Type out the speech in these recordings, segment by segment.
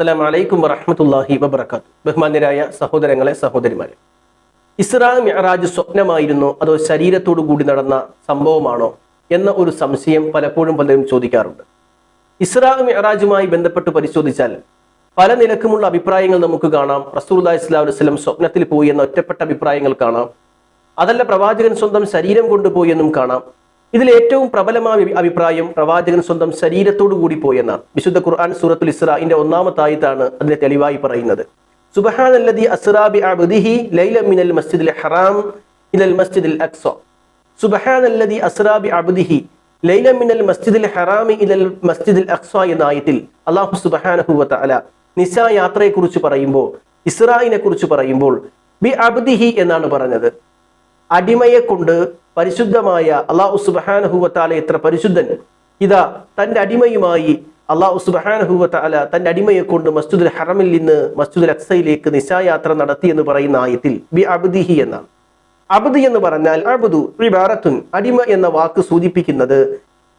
അസ്സലാം വലൈക്കും വറഹമത്തല്ലാഹി വബർക്കാത്ത് ബഹുമാന്യരായ സഹോദരങ്ങളെ സഹോദരിമാരെ ഇസ്രാ മിഅറാജ് സ്വപ്നമായിരുന്നോ അതോ ശരീരത്തോടു കൂടി നടന്ന സംഭവമാണോ എന്ന ഒരു സംശയം പലപ്പോഴും പലരും ചോദിക്കാറുണ്ട്. ഇസ്രാ മിഅറാജുമായി ബന്ധപ്പെട്ട് പരിശോധിച്ചാൽ പല നിലക്കുമുള്ള അഭിപ്രായങ്ങൾ നമുക്ക് കാണാം. റസൂലുള്ളാഹി ഇസ്ലാം വസല്ലം സ്വപ്നത്തിൽ പോയി എന്ന ഒറ്റപ്പെട്ട അഭിപ്രായങ്ങൾ കാണാം. അതല്ല പ്രവാചകൻ സ്വന്തം ശരീരം കൊണ്ടുപോയി എന്നും കാണാം. ഇതിൽ ഏറ്റവും പ്രബലമായ അഭിപ്രായം പ്രവാചകൻ സ്വന്തം ശരീരത്തോടു കൂടി പോയെന്നാണ്. വിശുദ്ധ ഖുർആൻ സൂറത്തുൽ ഇസ്രാഇന്റെ ഒന്നാമത്തെ ആയത്താണ് അതിനെ തെളിവായി പറയുന്നത്. സുബ്ഹാനല്ലദി അസ്റാ ബി അബ്ദിഹി മിനൽ മസ്ജിദിൽ ഹറാം ഇലൽ മസ്ജിദിൽ അക്സ. അബ്ദിഹി മിനൽ മസ്ജിദിൽ ഇലൽ മസ്ജിദിൽ അക്സ എന്ന ആയത്തിൽ പറയുമ്പോൾ ഇസ്രായിനെ കുറിച്ച് പറയുമ്പോൾ ബി അബ്ദിഹി എന്നാണ് പറഞ്ഞത്. അടിമയെ കൊണ്ട് പരിശുദ്ധമായ അള്ളാഹു സുബാനഹുവത്താല എത്ര പരിശുദ്ധൻ. ഇതാ തന്റെ അടിമയുമായി അള്ളാഹു സുബാനഹുവത്താല തന്റെ അടിമയെ കൊണ്ട് മസ്ജിദുൽ ഹറമിൽ നിന്ന് മസ്ജിദുൽ അക്സയിലേക്ക് നിശായാത്ര നടത്തി എന്ന് പറയുന്ന ആയത്തിൽ ബി അബ്ദിഹി എന്നാണ്. അബ്ദ് എന്ന് പറഞ്ഞാൽ അബ്ദു ഇബാറത്തുൻ അടിമ എന്ന വാക്ക് സൂചിപ്പിക്കുന്നത്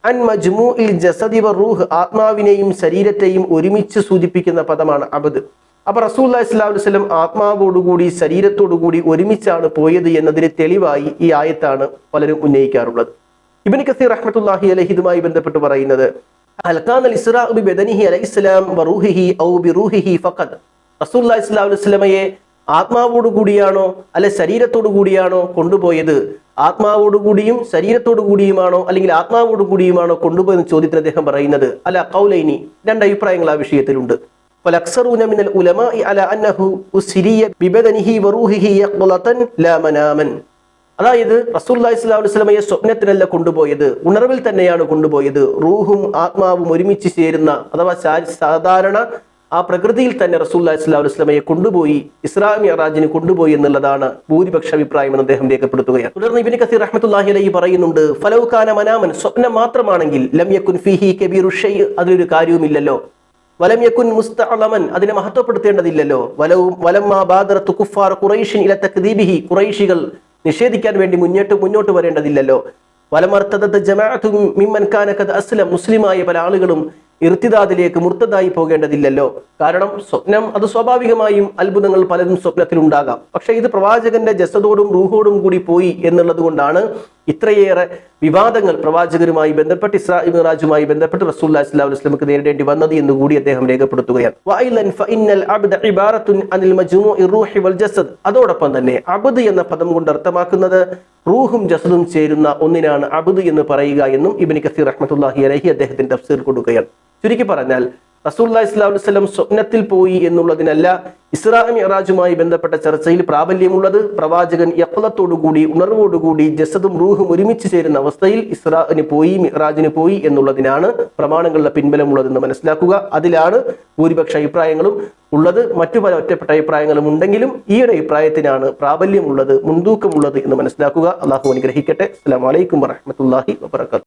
അൻ മജ്മൂഇൽ ജസദി വ റൂഹ് ആത്മാവിനെയും ശരീരത്തെയും ഒരുമിച്ച് സൂചിപ്പിക്കുന്ന പദമാണ് അബ്ദ്. അപ്പൊ റസൂല്ലാ ഇസ്ലാം വസ്ലം ആത്മാവോടുകൂടി ശരീരത്തോടുകൂടി ഒരുമിച്ചാണ് പോയത് എന്നതിന് തെളിവായി ഈ ആയത്താണ് പലരും ഉന്നയിക്കാറുള്ളത്. ഇബിൻ കസീർ റഹ്മത്തുല്ലാഹി അലഹി ഇതുമായി ബന്ധപ്പെട്ട് പറയുന്നത് ഇസ്ലാമയെ അൽ ഇസ്രാ ബി ബദനിഹി ഔ ഫഖദ്. ആത്മാവോടു കൂടിയാണോ അല്ലെ ശരീരത്തോടു കൂടിയാണോ കൊണ്ടുപോയത്? ആത്മാവോടു കൂടിയും ശരീരത്തോടു കൂടിയുമാണോ അല്ലെങ്കിൽ ആത്മാവോടു കൂടിയുമാണോ കൊണ്ടുപോയെന്ന് ചോദ്യത്തിന് അദ്ദേഹം പറയുന്നത് അല്ല കൗലൈനി രണ്ട് അഭിപ്രായങ്ങൾ ആ വിഷയത്തിലുണ്ട്. فالأكثرون من العلماء على أنه أسري ببدنه وروحه يقظة لا مناما അതായത് റസൂല്ലാ ഇസ്ലാം വസ്ലമയെ സ്വപ്നത്തിനല്ല കൊണ്ടുപോയത് ഉണർവിൽ തന്നെയാണ് കൊണ്ടുപോയത് റൂഹും ആത്മാവും ഒരുമിച്ച് ചേരുന്ന അഥവാ ശാ- സാധാരണ ആ പ്രകൃതിയിൽ തന്നെ റസൂല്ലാ ഇസ്ലാം വസ്ലമയെ കൊണ്ടുപോയി ഇസ്ലാമി അറാജിന് കൊണ്ടുപോയി എന്നുള്ളതാണ് ഭൂരിപക്ഷ അഭിപ്രായം എന്ന് അദ്ദേഹം രേഖപ്പെടുത്തുകയാണ് തുടർന്ന് ഇബിന് കസീർ റഹ്മത്തുല്ലാഹി അലൈഹി പറയുന്നുണ്ട് ഫലൗഖാന മനാമൻ സ്വപ്നം മാത്രമാണെങ്കിൽ ലം യക്കുൻ ഫിഹി കബീറു ഷൈ അതിലൊരു കാര്യവുമില്ലല്ലോ വലം മുസ്തഅലമൻ അതിനെ മഹത്വപ്പെടുത്തേണ്ടതില്ലല്ലോ. വലമ്മാ ബാദറത്തു കുഫാർ ഇല നിഷേധിക്കാൻ വേണ്ടി മുന്നോട്ട് മുന്നോട്ട് വരേണ്ടതില്ലല്ലോ. മുസ്ലിമായ പല ആളുകളും ഇർത്തിദാദിലേക്ക് മുർത്തതായി പോകേണ്ടതില്ലല്ലോ. കാരണം സ്വപ്നം അത് സ്വാഭാവികമായും അത്ഭുതങ്ങൾ പലതും സ്വപ്നത്തിൽ ഉണ്ടാകാം പക്ഷെ ഇത് പ്രവാചകന്റെ ജസദോടും റൂഹോടും കൂടി പോയി എന്നുള്ളത് കൊണ്ടാണ് ഇത്രയേറെ വിവാദങ്ങൾ പ്രവാചകരുമായി ബന്ധപ്പെട്ട് ഇസ്രാ ഇബ്രാജുമായി ബന്ധപ്പെട്ട് റസൂൽ അസ്ലാം വസ്ലമുക്ക് നേരിടേണ്ടി വന്നത് എന്ന് കൂടി അദ്ദേഹം രേഖപ്പെടുത്തുകയാണ്. അതോടൊപ്പം തന്നെ അബദ് എന്ന പദം കൊണ്ട് അർത്ഥമാക്കുന്നത് റൂഹും ജസദും ചേരുന്ന ഒന്നിനാണ് അബദ് എന്ന് പറയുക എന്നും ഇബ്നു കസീർ റഹ്മത്തുള്ളാഹി അലഹി അദ്ദേഹത്തിന്റെ തഫ്സീർ കൊടുക്കുകയാണ്. ചുരുക്കി പറഞ്ഞാൽ റസൂല്ലാ ഇസ്ലാം വസ്ലം സ്വപ്നത്തിൽ പോയി എന്നുള്ളതിനല്ല ഇസ്രാ മിറാജുമായി ബന്ധപ്പെട്ട ചർച്ചയിൽ പ്രാബല്യമുള്ളത്. പ്രവാചകൻ യക്ലത്തോടുകൂടി ഉണർവോടുകൂടി ജസദും റൂഹും ഒരുമിച്ച് ചേരുന്ന അവസ്ഥയിൽ ഇസ്രാന് പോയി മിറാജിന് പോയി എന്നുള്ളതിനാണ് പ്രമാണങ്ങളുടെ പിൻബലമുള്ളതെന്ന് മനസ്സിലാക്കുക. അതിലാണ് ഭൂരിപക്ഷ അഭിപ്രായങ്ങളും ഉള്ളത്. മറ്റു പല ഒറ്റപ്പെട്ട അഭിപ്രായങ്ങളും ഉണ്ടെങ്കിലും ഈ ഒരു അഭിപ്രായത്തിനാണ് പ്രാബല്യമുള്ളത് മുൻതൂക്കമുള്ളത് എന്ന് മനസ്സിലാക്കുക. അള്ളാഹു അനുഗ്രഹിക്കട്ടെ. അസ്സാം വലൈക്കും വറഹമത്തല്ലാഹി വാബർക്കാത്തു